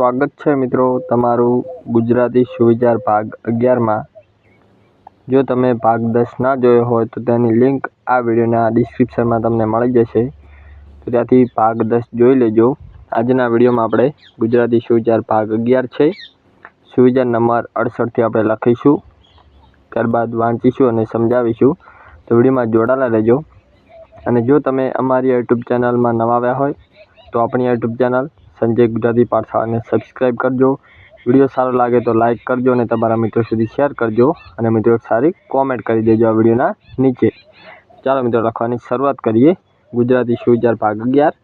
સ્વાગત છે મિત્રો તમારું ગુજરાતી સુવિચાર ભાગ અગિયારમાં. જો તમે ભાગ દસ ના જોયો હોય તો તેની લિંક આ વિડીયોના ડિસ્ક્રિપ્શનમાં તમને મળી જશે. તો ત્યાંથી ભાગ દસ જોઈ લેજો. આજના વિડીયોમાં આપણે ગુજરાતી સુવિચાર ભાગ અગિયાર છે. સુવિચાર નંબર અડસઠથી આપણે લખીશું. ત્યારબાદ વાંચીશું અને સમજાવીશું. તો વિડીયોમાં જોડાયેલા રહેજો. અને જો તમે અમારી યુટ્યુબ ચેનલમાં નવા આવ્યા હોય તો આપણી યુટ્યુબ ચેનલ સંજય ગુજરાતી પાઠશાળાને સબસ્ક્રાઈબ કરજો. વીડિયો સારો લાગે તો લાઇક કરજો અને તમારા મિત્રો સુધી શેર કરજો અને મિત્રો સારી કોમેન્ટ કરી દેજો આ વિડીયોના નીચે. ચાલો મિત્રો લખવાની શરૂઆત કરીએ. ગુજરાતી સુવિચાર ભાગ અગિયાર?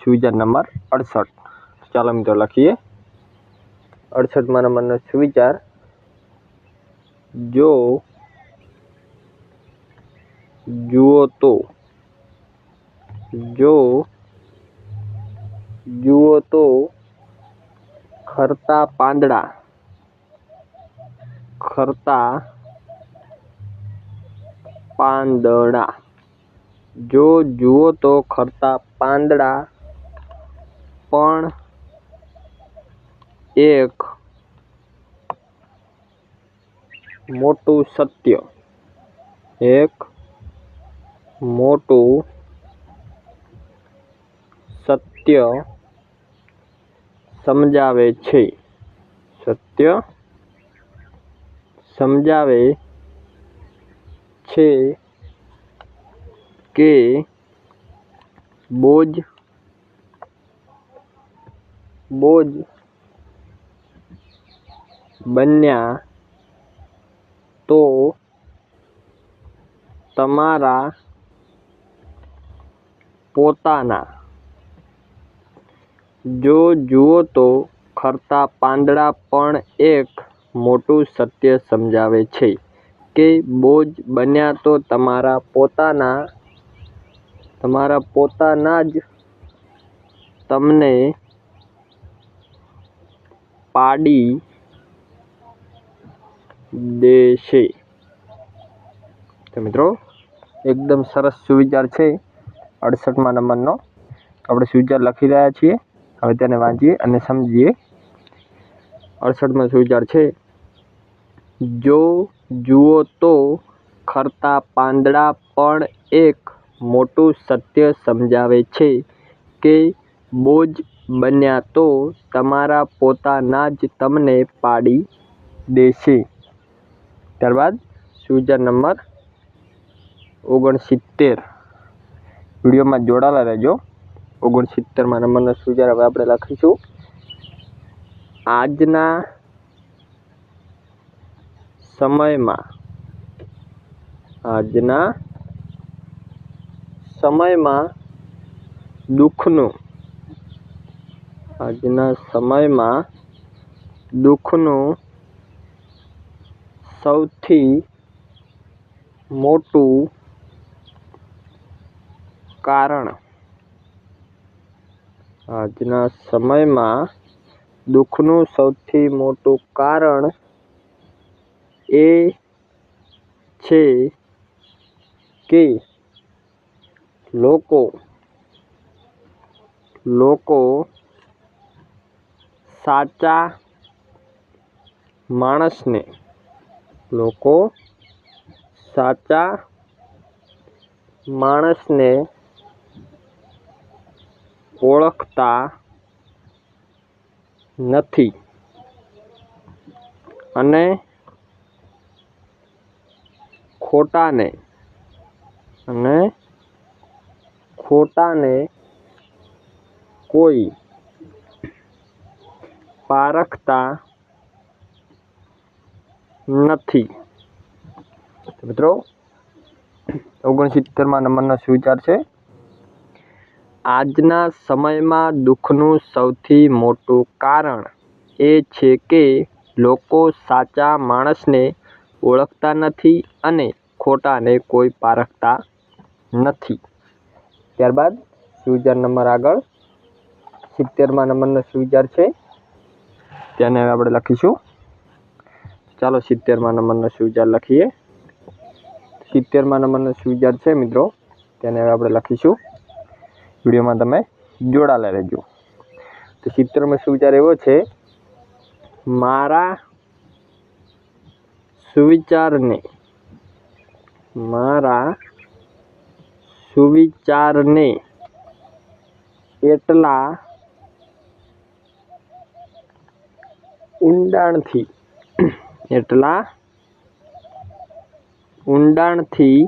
સુવિચાર નંબર? અડસઠ. ચાલો મિત્રો લખીએ. અડસઠમાં નંબરનો સુવિચાર. જો જુઓ તો. જો જુઓ તો ખરતા પાંદડા ખરતા પાંદડા જો જુઓ તો ખરતા પાંદડા પણ એક મોટું સત્ય એક મોટું સત્ય સમજાવે છે. સત્ય સમજાવે છે કે બોજ બોજ બન્યા તો તમારા પોતાના જો જુઓ તો ખરતા પાંદડા પણ એક મોટું સત્ય સમજાવે છે કે બોજ બન્યા તો તમારા પોતાના તમારા પોતાના જ તમને પાડી દેશે. મિત્રો, એકદમ સરસ સુવિચાર છે અડસઠમાં નંબરનો. આપણે સુવિચાર લખી રહ્યા છીએ. હવે તેને વાંચીએ અને સમજીએ. અડસઠમાં સુવિચાર છે. જો જુઓ તો ખરતા પાંદડા પણ એક મોટું સત્ય સમજાવે છે કે બોજ બન્યા તો તમારા પોતાના જ તમને પાડી દેશે. ત્યારબાદ સુવિચાર નંબર ઓગણસિત્તેર. વિડીયોમાં જોડાયેલા રહેજો. ઓગણસિત્તેરમાં નંબરનો સુજાર હવે આપણે લખીશું. આજના સમયમાં આજના સમયમાં દુઃખનું, આજના સમયમાં દુઃખનું સૌથી મોટું કારણ આજના સમયમાં દુઃખનું સૌથી મોટું કારણ એ છે કે લોકો લોકો સાચા માણસને, લોકો સાચા માણસને ઓળખતા નથી. અને ખોટાને અને ખોટાને કોઈ પારખતા નથી. મિત્રો ઓગણસિત્તેરમાં નંબરનો સુવિચાર છે? આજના સમયમાં દુઃખનું સૌથી મોટું કારણ એ છે કે લોકો સાચા માણસને ઓળખતા નથી અને ખોટાને કોઈ પારખતા નથી. ત્યારબાદ સુવિચાર નંબર આગળ. સિત્તેરમાં નંબરનો સુવિચાર છે. તેને હવે આપણે લખીશું. ચાલો સિત્તેરમાં નંબરનો સુવિચાર લખીએ. સિત્તેરમાં નંબરનો સુવિચાર છે મિત્રો. તેને હવે આપણે લખીશું. વિડીયોમાં તમે જોડાયેલા રહેજો. તો ચિત્રમાં સુવિચાર એવો છે, મારા સુવિચારને મારા સુવિચારને એટલા ઊંડાણથી એટલા ઊંડાણથી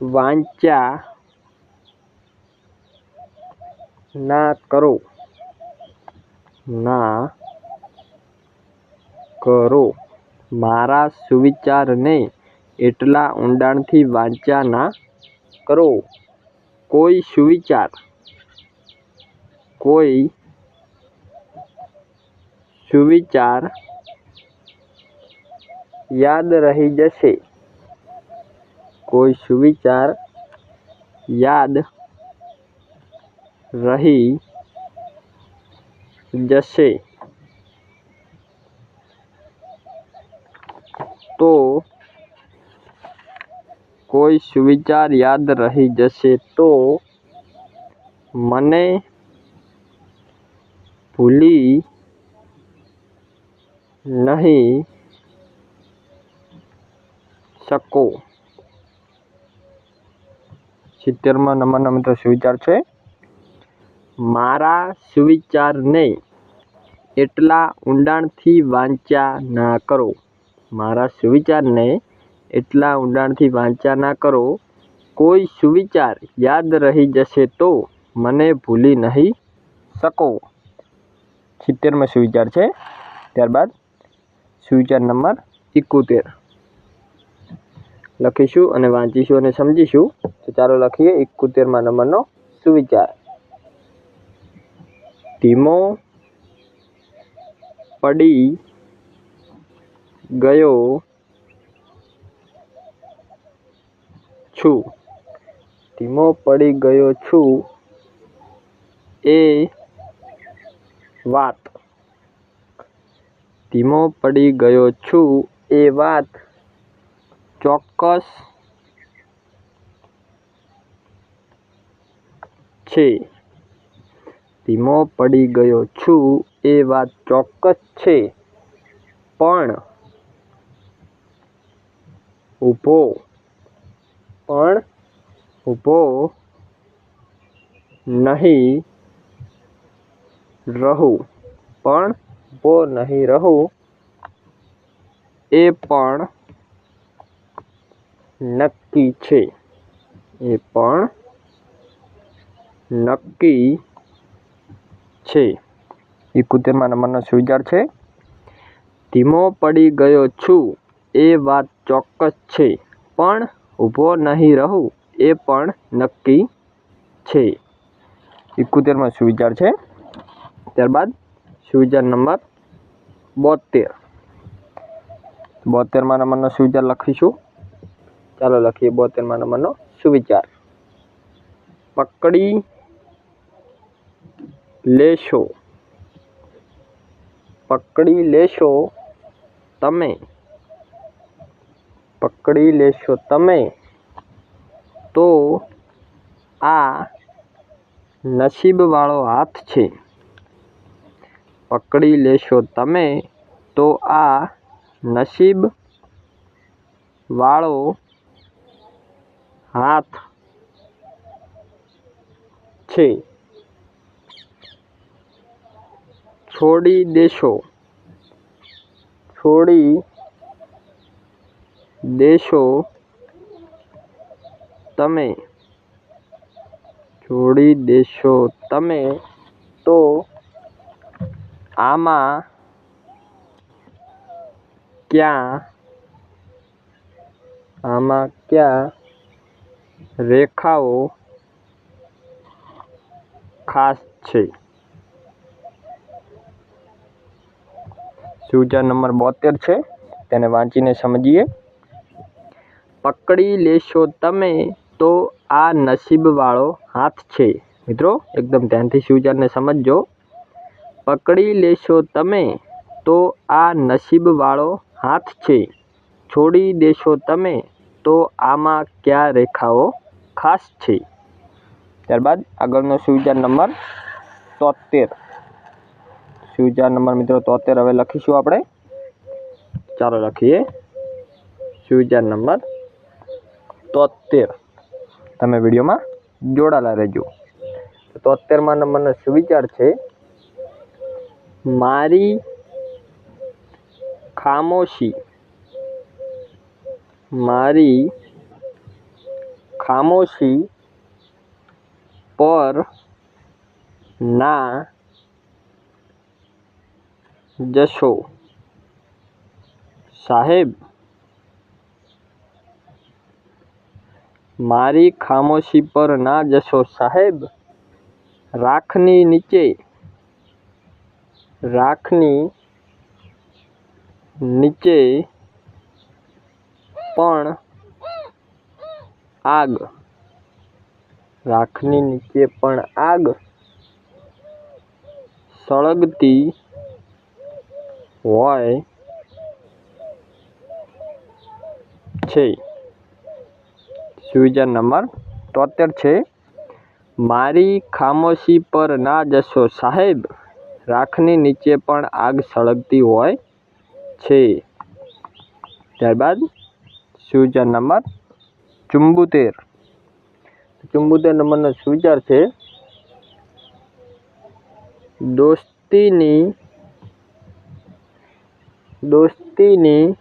વાંચ્યા ના કરો. ના કરો. મારા સુવિચારને એટલા ઊંડાણથી વાંચ્યા ના કરો. કોઈ સુવિચાર કોઈ સુવિચાર યાદ રહી જશે. કોઈ સુવિચાર યાદ રહી જશે તો કોઈ સુવિચાર યાદ રહી જશે તો મને ભૂલી નહીં શકો સિત્તેરમાં નંબરનો મિત્રો સુવિચાર છે મારા સુવિચારને એટલા ઊંડાણથી વાંચ્યા ના કરો. મારા સુવિચારને એટલા ઊંડાણથી વાંચ્યા ના કરો. કોઈ સુવિચાર યાદ રહી જશે તો મને ભૂલી નહીં શકો. સિત્તેરમાં સુવિચાર છે. ત્યારબાદ સુવિચાર નંબર એકોતેર. લખીશું અને વાંચીશું અને સમજીશું. તો ચાલો લખીએ એકોતેરમાં નંબરનો સુવિચાર. ધીમો પડી ગયો છું. ધીમો પડી ગયો છું એ વાત. ધીમો પડી ગયો છું એ વાત ચોક્કસ છે. ધીમો પડી ગયો છું એ વાત ચોક્કસ છે. પણ ઊભો પણ ઊભો નહીં રહું, પણ ઊભો નહીં રહું એ પણ નક્કી છે. એ પણ નક્કી છે. એકોતેરમાં નંબરનો સુવિચાર છે. ધીમો પડી ગયો છું. એ વાત ચોક્કસ છે. પણ ઊભો નહીં રહું. એ પણ નક્કી છે. ઇકોતેરમાં સુવિચાર છે? ત્યારબાદ સુવિચાર નંબર બોતેર? બોતેરમાં નંબરનો સુવિચાર લખીશું. ચાલો લખીએ બોતેરમાં નંબરનો સુવિચાર પકડી લેશો. પકડી લેશો તમે. પકડી લેશો તમે. તો આ નસીબવાળો હાથ છે. પકડી લેશો તમે. તો આ નસીબ વાળો હાથ છે. છોડી દેશો. છોડી દેશો તમે. છોડી દેશો તમે તો આમાં ક્યાં? આમાં ક્યાં રેખાઓ ખાસ છે? સુવિચાર નંબર બોતેર છે. તેને વાંચીને સમજીએ. પકડી લેશો તમે તો આ નસીબવાળો હાથ છે. મિત્રો, એકદમ ધ્યાનથી સૂજાને સમજજો. પકડી લેશો તમે તો આ નસીબવાળો હાથ છે. છોડી દેશો તમે તો આમાં કયા રેખાઓ ખાસ છે? ત્યારબાદ આગળનો સુવિચાર નંબર તોતેર. સુવિચાર નંબર મિત્રો તોતેર હવે લખીશું આપણે. ચાલો લખીએ. સુવિચાર નંબર? તોતેર તમે વિડીયોમાં જોડાયેલા રહેજો. તોતેરમાં નંબરનો સુવિચાર છે, મારી ખામોશી. મારી ખામોશી પર ના જશો. સાહેબ, મારી ખામોશી પર ના જશો સાહેબ. રાખની નીચે રાખની નીચે પણ આગ. રાખની નીચે પણ આગ. સળગતી હોય છે. સુવિચાર નંબર તોતેર છે. મારી ખામોશી પર ના જશો સાહેબ. રાખની નીચે પણ આગ સળગતી હોય છે. ત્યારબાદ સુવિચાર નંબર ચુંબોતેર. ચુંબોતેર નંબરનો સુવિચાર છે. દોસ્તીની દોસ્તીની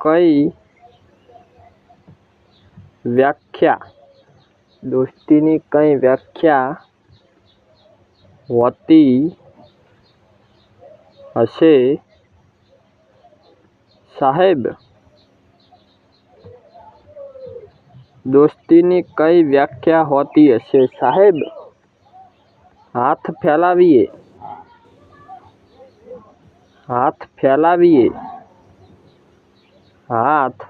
કઈ વ્યાખ્યા દોસ્તીની કઈ વ્યાખ્યા હોતી હશે સાહેબ દોસ્તીની કઈ વ્યાખ્યા હોતી હશે સાહેબ હાથ ફેલાવીએ હાથ ફેલાવીએ. હાથ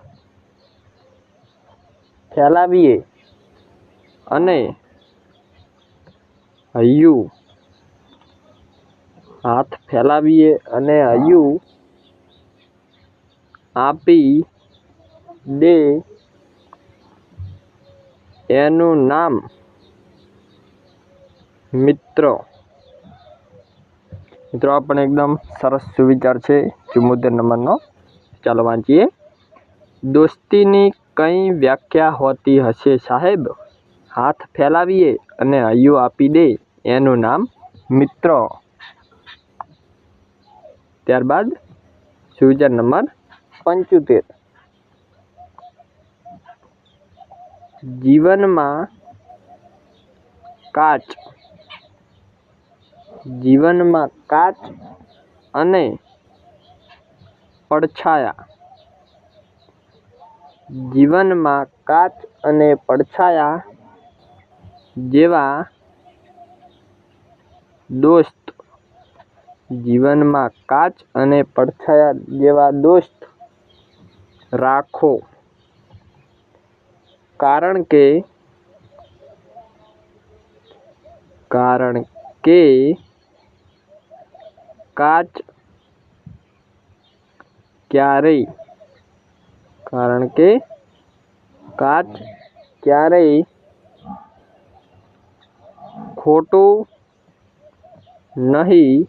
ફેલાવીએ. અને હૈયું હાથ ફેલાવીએ અને હૈયું આપી દે. એનું નામ મિત્ર. મિત્રો, આ પણ એકદમ સરસ સુવિચાર છે ચુમ્મોતેર નંબરનો. ચાલો વાંચીએ. દોસ્તીની કઈ વ્યાખ્યા હોતી હશે સાહેબ? હાથ ફેલાવીએ અને હૈયું આપી દે. એનું નામ મિત્ર. ત્યારબાદ સુવિચાર નંબર પંચોતેર. જીવનમાં કાચ જીવનમાં કાચ અને પડછાયા. જીવનમાં કાચ અને પડછાયા જેવા દોસ્ત. જીવનમાં કાચ અને પડછાયા જેવા દોસ્ત રાખો. કારણ કે કારણ કે કાચ ક્યારેય. કારણ કે કાચ ક્યારેય ખોટું નહીં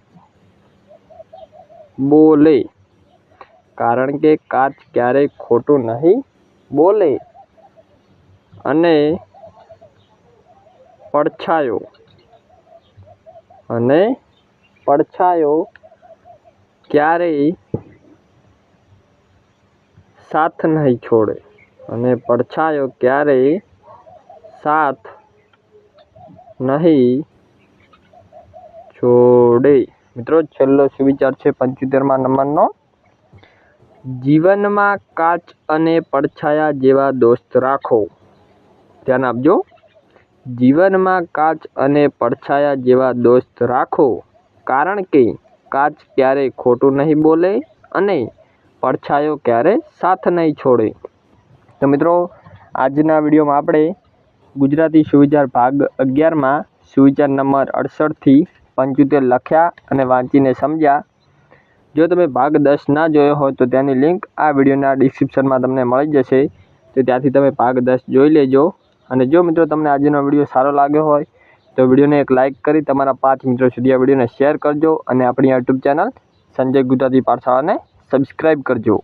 બોલે. કારણ કે કાચ ક્યારેય ખોટું નહીં બોલે. અને પડછાયો. અને પડછાયો ક્યારેય સાથ નહીં છોડે. અને પડછાયો ક્યારેય સાથ નહીં છોડે. મિત્રો, છેલ્લો સુવિચાર છે પંચોતેરમાં નંબરનો. જીવનમાં કાચ અને પડછાયા જેવા દોસ્ત રાખો. ધ્યાન આપજો. જીવનમાં કાચ અને પડછાયા જેવા દોસ્ત રાખો. કારણ કે કાચ ક્યારેય ખોટું નહીં બોલે અને પડછાયો ક્યારે સાથ નહીં છોડે. તો મિત્રો, આજના વિડીયોમાં આપણે ગુજરાતી સુવિચાર ભાગ અગિયારમાં સુવિચાર નંબર અડસઠથી પંચોતેર લખ્યા અને વાંચીને સમજ્યા. જો તમે ભાગ દસ ના જોયો હોય તો તેની લિંક આ વિડીયોના ડિસ્ક્રિપ્શનમાં તમને મળી જશે. તો ત્યાંથી તમે ભાગ દસ જોઈ લેજો. અને જો મિત્રો તમને આજનો વીડિયો સારો લાગ્યો હોય તો વિડીયોને એક લાઇક કરી તમારા પાંચ મિત્રો સુધી આ વિડીયોને શેર કરજો અને આપણી યુટ્યુબ ચેનલ સંજય ગુજરાતી પાઠશાળાને સબસ્ક્રાઈબ કરજો.